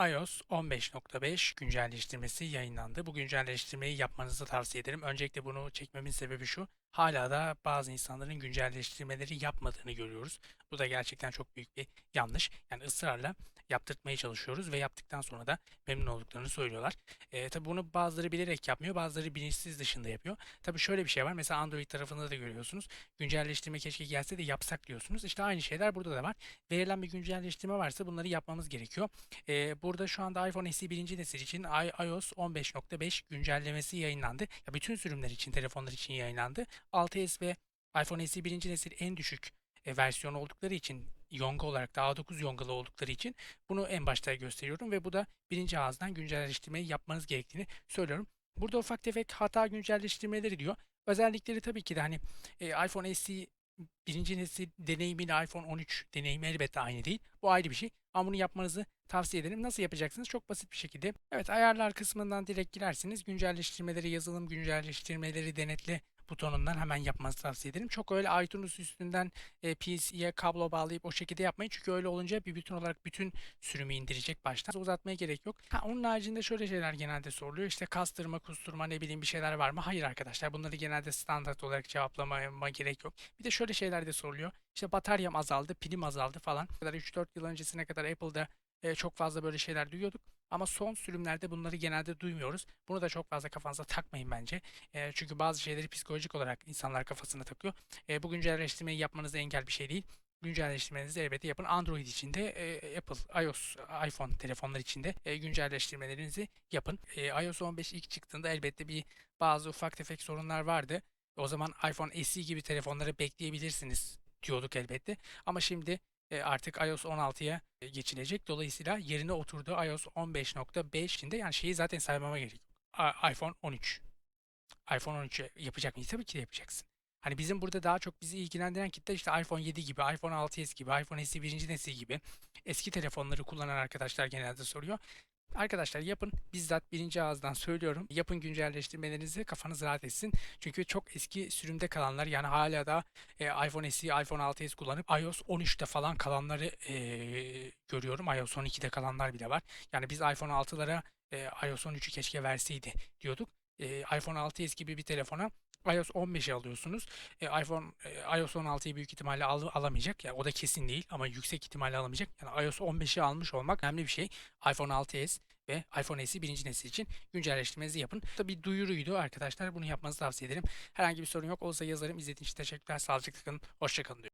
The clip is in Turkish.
iOS 15.5 güncelleştirmesi yayınlandı. Bu güncelleştirmeyi yapmanızı tavsiye ederim. Öncelikle bunu çekmemin sebebi şu. Hala da bazı insanların güncelleştirmeleri yapmadığını görüyoruz. Bu da gerçekten çok büyük bir yanlış. Yani ısrarla yaptırtmaya çalışıyoruz ve yaptıktan sonra da memnun olduklarını söylüyorlar. E, tabii bunu bazıları bilerek yapmıyor, bazıları bilinçsiz dışında yapıyor. Tabii şöyle bir şey var. Mesela Android tarafında da görüyorsunuz. Güncelleştirme keşke gelse de yapsak diyorsunuz. İşte aynı şeyler burada da var. Verilen bir güncelleştirme varsa bunları yapmamız gerekiyor. E, burada şu anda iPhone SE birinci nesil için iOS 15.5 güncellemesi yayınlandı. Ya bütün sürümler için, telefonlar için yayınlandı. 6s ve iPhone SE birinci nesil en düşük e, versiyon oldukları için Yonga olarak da A9 Yongalı oldukları için bunu en başta gösteriyorum ve bu da birinci ağızdan güncelleştirmeyi yapmanız gerektiğini söylüyorum. Burada ufak tefek hata güncelleştirmeleri diyor. Özellikleri tabii ki de hani e, iPhone SE birinci nesil deneyimiyle iPhone 13 deneyimi elbette aynı değil. Bu ayrı bir şey. Ama bunu yapmanızı tavsiye ederim. Nasıl yapacaksınız? Çok basit bir şekilde. Evet ayarlar kısmından direkt girersiniz. Güncelleştirmeleri, yazılım güncelleştirmeleri denetle butonundan hemen yapmanızı tavsiye ederim. Çok öyle iTunes üstünden e, PC'ye kablo bağlayıp o şekilde yapmayın. Çünkü öyle olunca bir bütün olarak bütün sürümü indirecek baştan. Uzatmaya gerek yok. Ha, onun haricinde şöyle şeyler genelde soruluyor. İşte kastırma, kusturma ne bileyim bir şeyler var mı? Hayır arkadaşlar. Bunları genelde standart olarak cevaplamama gerek yok. Bir de şöyle şeyler de soruluyor. İşte bataryam azaldı, pilim azaldı falan. 3-4 yıl öncesine kadar Apple'da e, çok fazla böyle şeyler duyuyorduk. Ama son sürümlerde bunları genelde duymuyoruz. Bunu da çok fazla kafanıza takmayın bence. E, çünkü bazı şeyleri psikolojik olarak insanlar kafasına takıyor. E, bu güncelleştirmeyi yapmanıza engel bir şey değil. Güncelleştirmenizi elbette yapın. Android için de e, Apple, iOS, iPhone telefonlar için de e, güncelleştirmelerinizi yapın. E, iOS 15 ilk çıktığında elbette bir bazı ufak tefek sorunlar vardı. O zaman iPhone SE gibi telefonları bekleyebilirsiniz diyorduk elbette. Ama şimdi artık iOS 16'ya e, geçilecek. Dolayısıyla yerine oturdu iOS 15.5 içinde yani şeyi zaten saymama gerek iPhone 13. iPhone 13'e yapacak mıyız? Tabii ki de yapacaksın. Hani bizim burada daha çok bizi ilgilendiren kitle işte iPhone 7 gibi, iPhone 6s gibi, iPhone SE birinci nesil gibi eski telefonları kullanan arkadaşlar genelde soruyor. Arkadaşlar yapın. Bizzat birinci ağızdan söylüyorum. Yapın güncelleştirmelerinizi kafanız rahat etsin. Çünkü çok eski sürümde kalanlar yani hala da e, iPhone SE, iPhone 6s kullanıp iOS 13'te falan kalanları e, görüyorum. iOS 12'de kalanlar bile var. Yani biz iPhone 6'lara e, iOS 13'ü keşke verseydi diyorduk. E, iPhone 6s gibi bir telefona iOS 15'i alıyorsunuz. E, iPhone e, iOS 16'yı büyük ihtimalle al, alamayacak. Yani o da kesin değil ama yüksek ihtimalle alamayacak. Yani iOS 15'i almış olmak önemli bir şey. iPhone 6s ve iPhone SE birinci nesil için güncelleştirmenizi yapın. Bu duyuruydu arkadaşlar. Bunu yapmanızı tavsiye ederim. Herhangi bir sorun yok. Olsa yazarım. İzlediğiniz için teşekkürler. Sağlıcakla kalın. Hoşçakalın diyorum.